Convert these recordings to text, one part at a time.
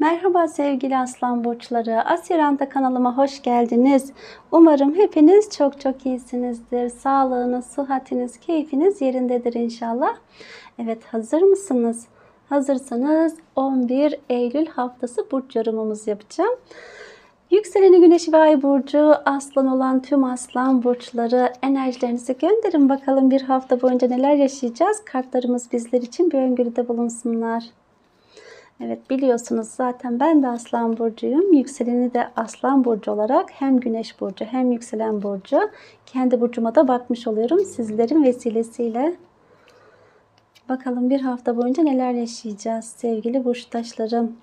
Merhaba sevgili aslan burçları. Asyaranta kanalıma hoş geldiniz. Umarım hepiniz çok çok iyisinizdir. Sağlığınız, sıhhatiniz, keyfiniz yerindedir inşallah. Evet hazır mısınız? Hazırsanız 11 Eylül haftası burç yorumumuzu yapacağım. Yükseleni Güneşi ve Ay burcu aslan olan tüm aslan burçları enerjilerinizi gönderin bakalım bir hafta boyunca neler yaşayacağız. Kartlarımız bizler için bir öngörüde bulunsunlar. Evet biliyorsunuz zaten ben de Aslan Burcu'yum. Yükseleni de Aslan Burcu olarak hem Güneş Burcu hem Yükselen Burcu. Kendi burcuma da bakmış oluyorum sizlerin vesilesiyle. Bakalım bir hafta boyunca neler yaşayacağız sevgili burçtaşlarım.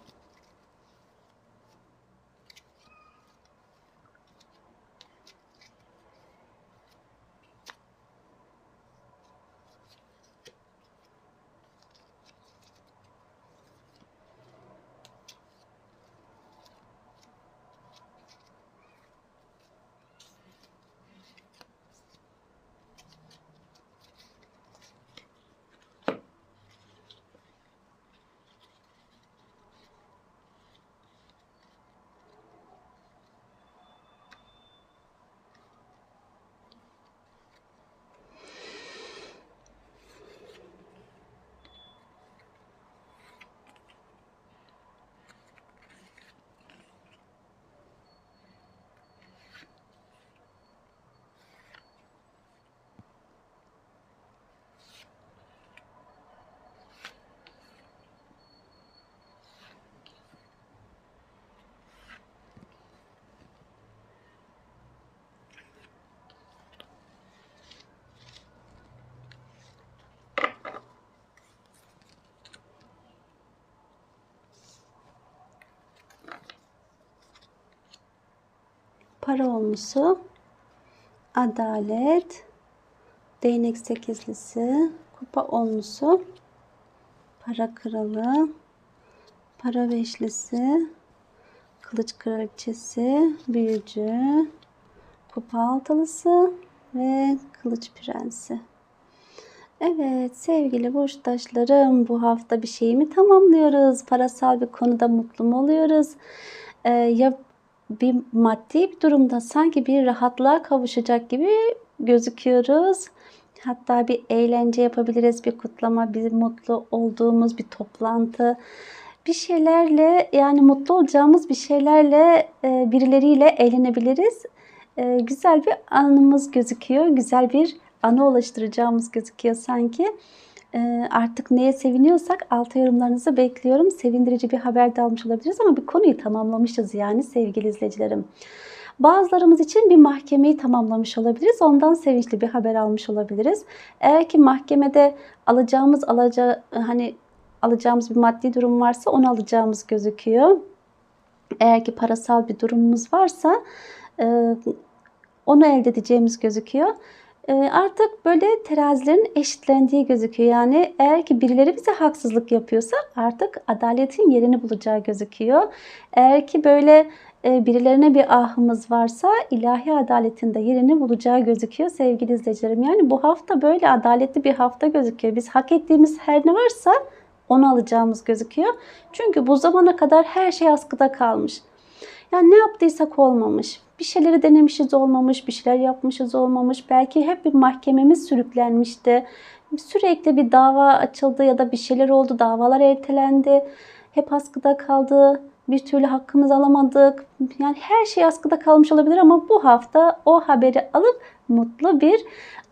Para olmusu, adalet, değnek sekizlisi, kupa onlusu, para kralı, para beşlisi, kılıç kraliçesi, büyücü, kupa altılısı ve kılıç prensi. Evet sevgili burçtaşlarım bu hafta bir şeyimi tamamlıyoruz. Parasal bir konuda mutlu mu oluyoruz? Ee, ya bir maddi bir durumda sanki bir rahatlığa kavuşacak gibi gözüküyoruz. Hatta bir eğlence yapabiliriz, bir kutlama, bir mutlu olduğumuz bir toplantı. Bir şeylerle yani mutlu olacağımız bir şeylerle e, birileriyle eğlenebiliriz. E, güzel bir anımız gözüküyor. Güzel bir anı oluşturacağımız gözüküyor sanki. Ee, artık neye seviniyorsak alta yorumlarınızı bekliyorum. Sevindirici bir haber de almış olabiliriz ama bir konuyu tamamlamışız yani sevgili izleyicilerim. Bazılarımız için bir mahkemeyi tamamlamış olabiliriz. Ondan sevinçli bir haber almış olabiliriz. Eğer ki mahkemede alacağımız alacağı hani alacağımız bir maddi durum varsa onu alacağımız gözüküyor. Eğer ki parasal bir durumumuz varsa e, onu elde edeceğimiz gözüküyor. Ee, artık böyle terazilerin eşitlendiği gözüküyor. Yani eğer ki birileri bize haksızlık yapıyorsa artık adaletin yerini bulacağı gözüküyor. Eğer ki böyle e, birilerine bir ahımız varsa ilahi adaletin de yerini bulacağı gözüküyor sevgili izleyicilerim. Yani bu hafta böyle adaletli bir hafta gözüküyor. Biz hak ettiğimiz her ne varsa onu alacağımız gözüküyor. Çünkü bu zamana kadar her şey askıda kalmış. Yani ne yaptıysak olmamış. Bir şeyleri denemişiz olmamış, bir şeyler yapmışız olmamış. Belki hep bir mahkememiz sürüklenmişti. Sürekli bir dava açıldı ya da bir şeyler oldu, davalar ertelendi. Hep askıda kaldı. Bir türlü hakkımızı alamadık. Yani her şey askıda kalmış olabilir ama bu hafta o haberi alıp mutlu bir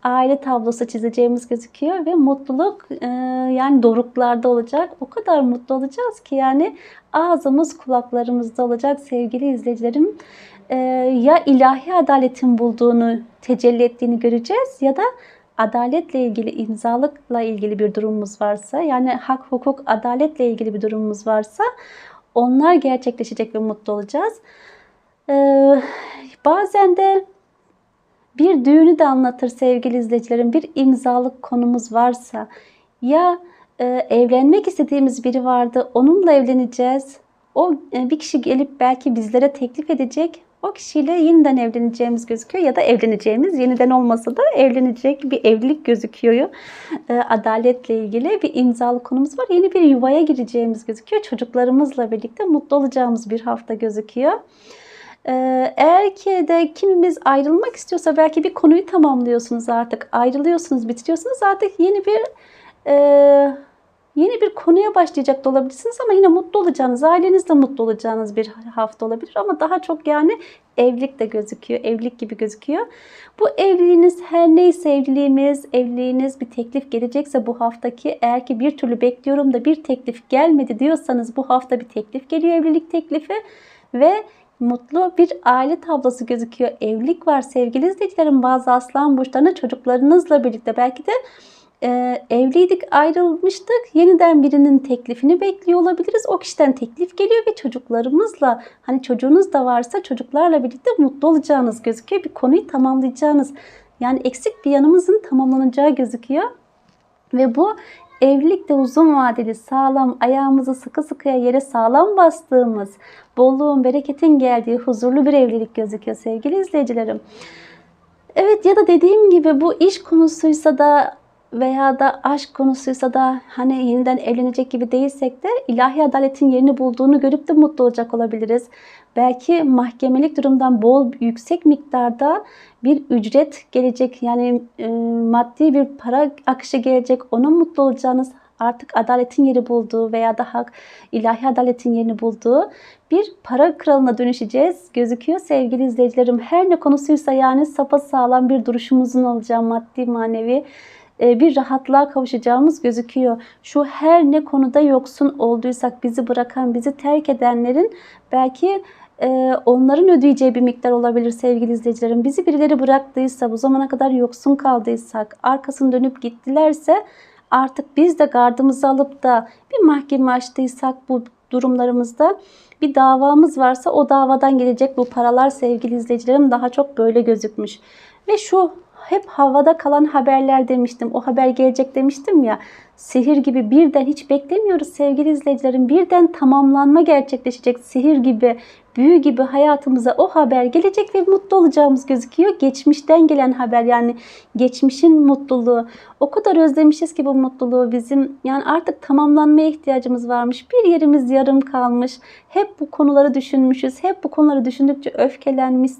aile tablosu çizeceğimiz gözüküyor ve mutluluk e, yani doruklarda olacak. O kadar mutlu olacağız ki yani ağzımız kulaklarımızda olacak sevgili izleyicilerim. E, ya ilahi adaletin bulduğunu, tecelli ettiğini göreceğiz ya da adaletle ilgili, imzalıkla ilgili bir durumumuz varsa yani hak, hukuk, adaletle ilgili bir durumumuz varsa onlar gerçekleşecek ve mutlu olacağız. Ee, bazen de bir düğünü de anlatır sevgili izleyicilerim. Bir imzalık konumuz varsa ya e, evlenmek istediğimiz biri vardı onunla evleneceğiz. O e, bir kişi gelip belki bizlere teklif edecek. O kişiyle yeniden evleneceğimiz gözüküyor ya da evleneceğimiz yeniden olmasa da evlenecek bir evlilik gözüküyor. E, adaletle ilgili bir imzalı konumuz var. Yeni bir yuvaya gireceğimiz gözüküyor. Çocuklarımızla birlikte mutlu olacağımız bir hafta gözüküyor. Ee, eğer ki de kimimiz ayrılmak istiyorsa belki bir konuyu tamamlıyorsunuz artık. Ayrılıyorsunuz, bitiriyorsunuz. Artık yeni bir e, yeni bir konuya başlayacak da olabilirsiniz ama yine mutlu olacağınız, ailenizle mutlu olacağınız bir hafta olabilir. Ama daha çok yani evlilik de gözüküyor, evlilik gibi gözüküyor. Bu evliliğiniz her neyse evliliğimiz, evliliğiniz bir teklif gelecekse bu haftaki eğer ki bir türlü bekliyorum da bir teklif gelmedi diyorsanız bu hafta bir teklif geliyor evlilik teklifi ve mutlu bir aile tablosu gözüküyor. Evlilik var sevgili izleyicilerim. Bazı aslan burçlarına çocuklarınızla birlikte belki de e, evliydik ayrılmıştık. Yeniden birinin teklifini bekliyor olabiliriz. O kişiden teklif geliyor ve çocuklarımızla hani çocuğunuz da varsa çocuklarla birlikte mutlu olacağınız gözüküyor. Bir konuyu tamamlayacağınız yani eksik bir yanımızın tamamlanacağı gözüküyor. Ve bu Evlilikte uzun vadeli sağlam ayağımızı sıkı sıkıya yere sağlam bastığımız bolluğun bereketin geldiği huzurlu bir evlilik gözüküyor sevgili izleyicilerim. Evet ya da dediğim gibi bu iş konusuysa da veya da aşk konusuysa da hani yeniden evlenecek gibi değilsek de ilahi adaletin yerini bulduğunu görüp de mutlu olacak olabiliriz. Belki mahkemelik durumdan bol yüksek miktarda bir ücret gelecek yani e, maddi bir para akışı gelecek ona mutlu olacağınız artık adaletin yeri bulduğu veya da hak ilahi adaletin yerini bulduğu bir para kralına dönüşeceğiz gözüküyor sevgili izleyicilerim. Her ne konusuysa yani sapa sağlam bir duruşumuzun olacağı maddi manevi bir rahatlığa kavuşacağımız gözüküyor. Şu her ne konuda yoksun olduysak bizi bırakan, bizi terk edenlerin belki e, onların ödeyeceği bir miktar olabilir sevgili izleyicilerim. Bizi birileri bıraktıysa, bu zamana kadar yoksun kaldıysak, arkasını dönüp gittilerse artık biz de gardımızı alıp da bir mahkeme açtıysak bu durumlarımızda bir davamız varsa o davadan gelecek bu paralar sevgili izleyicilerim daha çok böyle gözükmüş. Ve şu hep havada kalan haberler demiştim. O haber gelecek demiştim ya. Sihir gibi birden hiç beklemiyoruz sevgili izleyicilerim. Birden tamamlanma gerçekleşecek sihir gibi, büyü gibi hayatımıza o haber gelecek ve mutlu olacağımız gözüküyor. Geçmişten gelen haber yani geçmişin mutluluğu. O kadar özlemişiz ki bu mutluluğu bizim. Yani artık tamamlanmaya ihtiyacımız varmış. Bir yerimiz yarım kalmış. Hep bu konuları düşünmüşüz. Hep bu konuları düşündükçe öfkelenmiş,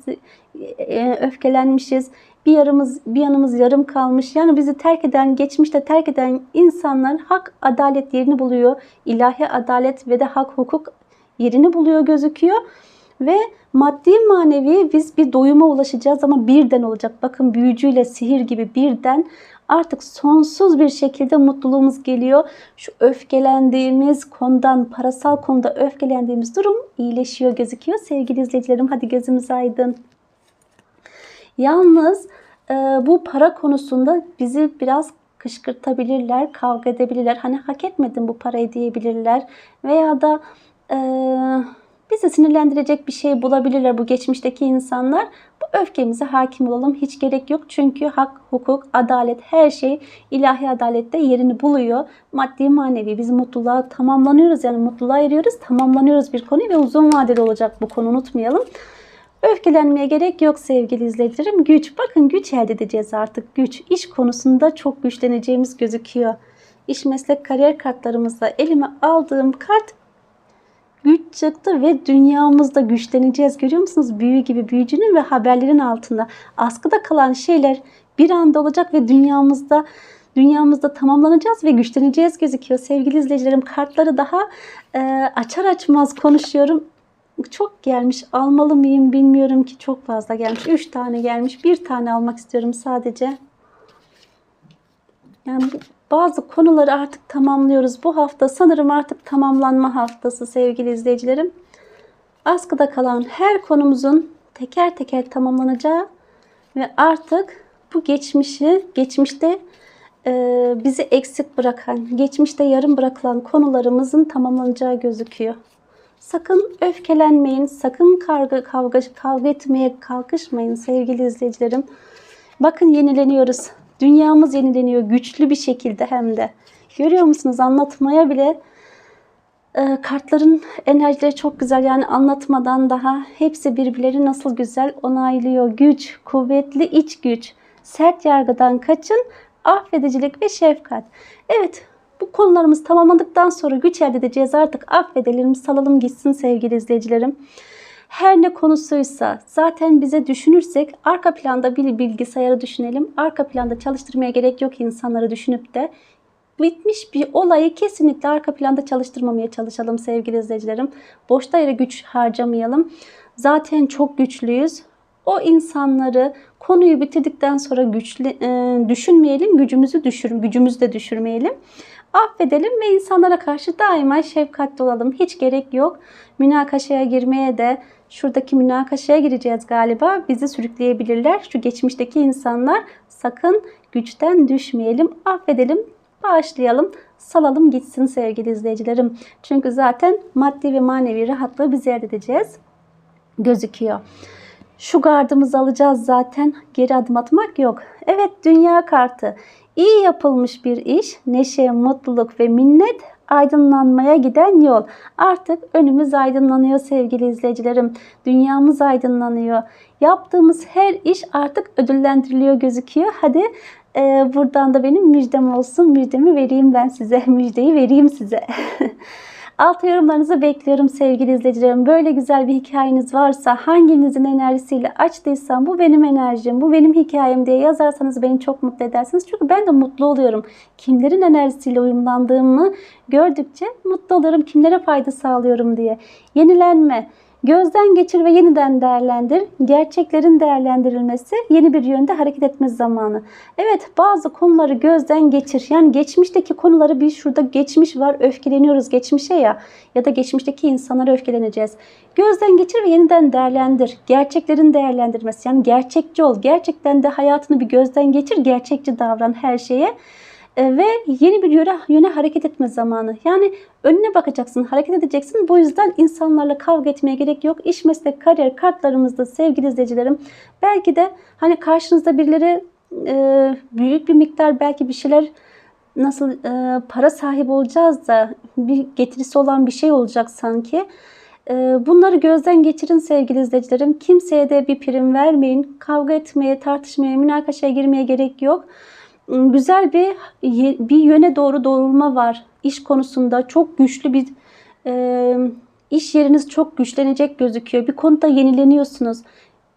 e, öfkelenmişiz bir yarımız bir yanımız yarım kalmış. Yani bizi terk eden, geçmişte terk eden insanlar hak, adalet yerini buluyor. İlahi adalet ve de hak, hukuk yerini buluyor gözüküyor. Ve maddi manevi biz bir doyuma ulaşacağız ama birden olacak. Bakın büyücüyle sihir gibi birden artık sonsuz bir şekilde mutluluğumuz geliyor. Şu öfkelendiğimiz konudan, parasal konuda öfkelendiğimiz durum iyileşiyor gözüküyor. Sevgili izleyicilerim hadi gözümüz aydın. Yalnız e, bu para konusunda bizi biraz kışkırtabilirler, kavga edebilirler. Hani hak etmedim bu parayı diyebilirler. Veya da e, bizi sinirlendirecek bir şey bulabilirler bu geçmişteki insanlar. Bu öfkemize hakim olalım. Hiç gerek yok. Çünkü hak, hukuk, adalet her şey ilahi adalette yerini buluyor. Maddi manevi biz mutluluğa tamamlanıyoruz. Yani mutluluğa eriyoruz. Tamamlanıyoruz bir konu ve uzun vadeli olacak bu konu unutmayalım. Öfkelenmeye gerek yok sevgili izleyicilerim. Güç. Bakın güç elde edeceğiz artık. Güç. İş konusunda çok güçleneceğimiz gözüküyor. İş meslek kariyer kartlarımızda elime aldığım kart güç çıktı ve dünyamızda güçleneceğiz. Görüyor musunuz? Büyü gibi büyücünün ve haberlerin altında askıda kalan şeyler bir anda olacak ve dünyamızda dünyamızda tamamlanacağız ve güçleneceğiz gözüküyor. Sevgili izleyicilerim kartları daha e, açar açmaz konuşuyorum çok gelmiş. Almalı mıyım bilmiyorum ki çok fazla gelmiş. 3 tane gelmiş. Bir tane almak istiyorum sadece. Yani bazı konuları artık tamamlıyoruz. Bu hafta sanırım artık tamamlanma haftası sevgili izleyicilerim. Askıda kalan her konumuzun teker teker tamamlanacağı ve artık bu geçmişi, geçmişte e, bizi eksik bırakan, geçmişte yarım bırakılan konularımızın tamamlanacağı gözüküyor. Sakın öfkelenmeyin, sakın kavga, kavga, kavga etmeye kalkışmayın sevgili izleyicilerim. Bakın yenileniyoruz. Dünyamız yenileniyor güçlü bir şekilde hem de. Görüyor musunuz anlatmaya bile Ee, kartların enerjileri çok güzel yani anlatmadan daha hepsi birbirleri nasıl güzel onaylıyor. Güç, kuvvetli iç güç, sert yargıdan kaçın, affedicilik ve şefkat. Evet bu konularımız tamamladıktan sonra güç elde edeceğiz artık affedelim salalım gitsin sevgili izleyicilerim. Her ne konusuysa zaten bize düşünürsek arka planda bir bilgisayarı düşünelim. Arka planda çalıştırmaya gerek yok insanları düşünüp de bitmiş bir olayı kesinlikle arka planda çalıştırmamaya çalışalım sevgili izleyicilerim. Boşta yere güç harcamayalım. Zaten çok güçlüyüz. O insanları konuyu bitirdikten sonra güçlü e, düşünmeyelim, gücümüzü düşür, gücümüzü de düşürmeyelim. Affedelim ve insanlara karşı daima şefkatli olalım. Hiç gerek yok. Münakaşaya girmeye de şuradaki münakaşaya gireceğiz galiba. Bizi sürükleyebilirler. Şu geçmişteki insanlar sakın güçten düşmeyelim. Affedelim, bağışlayalım, salalım gitsin sevgili izleyicilerim. Çünkü zaten maddi ve manevi rahatlığı biz elde edeceğiz gözüküyor. Şu gardımızı alacağız zaten. Geri adım atmak yok. Evet dünya kartı. İyi yapılmış bir iş, neşe, mutluluk ve minnet aydınlanmaya giden yol. Artık önümüz aydınlanıyor sevgili izleyicilerim. Dünyamız aydınlanıyor. Yaptığımız her iş artık ödüllendiriliyor gözüküyor. Hadi e, buradan da benim müjdem olsun. Müjdemi vereyim ben size. Müjdeyi vereyim size. Alt yorumlarınızı bekliyorum sevgili izleyicilerim. Böyle güzel bir hikayeniz varsa hanginizin enerjisiyle açtıysam bu benim enerjim, bu benim hikayem diye yazarsanız beni çok mutlu edersiniz. Çünkü ben de mutlu oluyorum. Kimlerin enerjisiyle uyumlandığımı gördükçe mutlu oluyorum. Kimlere fayda sağlıyorum diye. Yenilenme, Gözden geçir ve yeniden değerlendir. Gerçeklerin değerlendirilmesi yeni bir yönde hareket etme zamanı. Evet bazı konuları gözden geçir. Yani geçmişteki konuları bir şurada geçmiş var öfkeleniyoruz geçmişe ya ya da geçmişteki insanlara öfkeleneceğiz. Gözden geçir ve yeniden değerlendir. Gerçeklerin değerlendirmesi yani gerçekçi ol. Gerçekten de hayatını bir gözden geçir. Gerçekçi davran her şeye. E, ve yeni bir yöne, yöne hareket etme zamanı. Yani önüne bakacaksın, hareket edeceksin. Bu yüzden insanlarla kavga etmeye gerek yok. İş, meslek, kariyer kartlarımızda sevgili izleyicilerim. Belki de hani karşınızda birileri e, büyük bir miktar belki bir şeyler nasıl e, para sahibi olacağız da bir getirisi olan bir şey olacak sanki. E, bunları gözden geçirin sevgili izleyicilerim. Kimseye de bir prim vermeyin. Kavga etmeye, tartışmaya, münakaşaya girmeye gerek yok güzel bir bir yöne doğru doğrulma var iş konusunda çok güçlü bir e, iş yeriniz çok güçlenecek gözüküyor bir konuda yenileniyorsunuz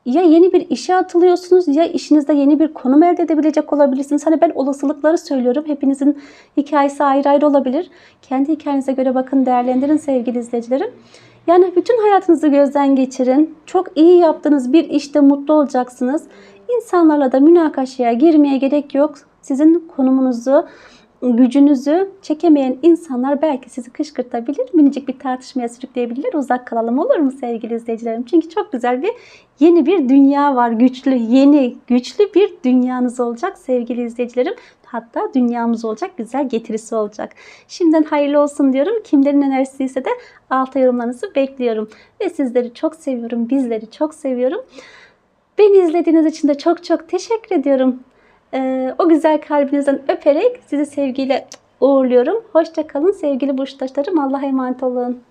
ya yeni bir işe atılıyorsunuz ya işinizde yeni bir konum elde edebilecek olabilirsiniz. Hani ben olasılıkları söylüyorum. Hepinizin hikayesi ayrı ayrı olabilir. Kendi hikayenize göre bakın değerlendirin sevgili izleyicilerim. Yani bütün hayatınızı gözden geçirin. Çok iyi yaptığınız bir işte mutlu olacaksınız. İnsanlarla da münakaşaya girmeye gerek yok sizin konumunuzu, gücünüzü çekemeyen insanlar belki sizi kışkırtabilir. Minicik bir tartışmaya sürükleyebilirler. Uzak kalalım olur mu sevgili izleyicilerim? Çünkü çok güzel bir yeni bir dünya var. Güçlü, yeni, güçlü bir dünyanız olacak sevgili izleyicilerim. Hatta dünyamız olacak, güzel getirisi olacak. Şimdiden hayırlı olsun diyorum. Kimlerin enerjisi ise de alta yorumlarınızı bekliyorum. Ve sizleri çok seviyorum, bizleri çok seviyorum. Beni izlediğiniz için de çok çok teşekkür ediyorum. Ee, o güzel kalbinizden öperek sizi sevgiyle uğurluyorum. Hoşçakalın sevgili burçtaşlarım. Allah'a emanet olun.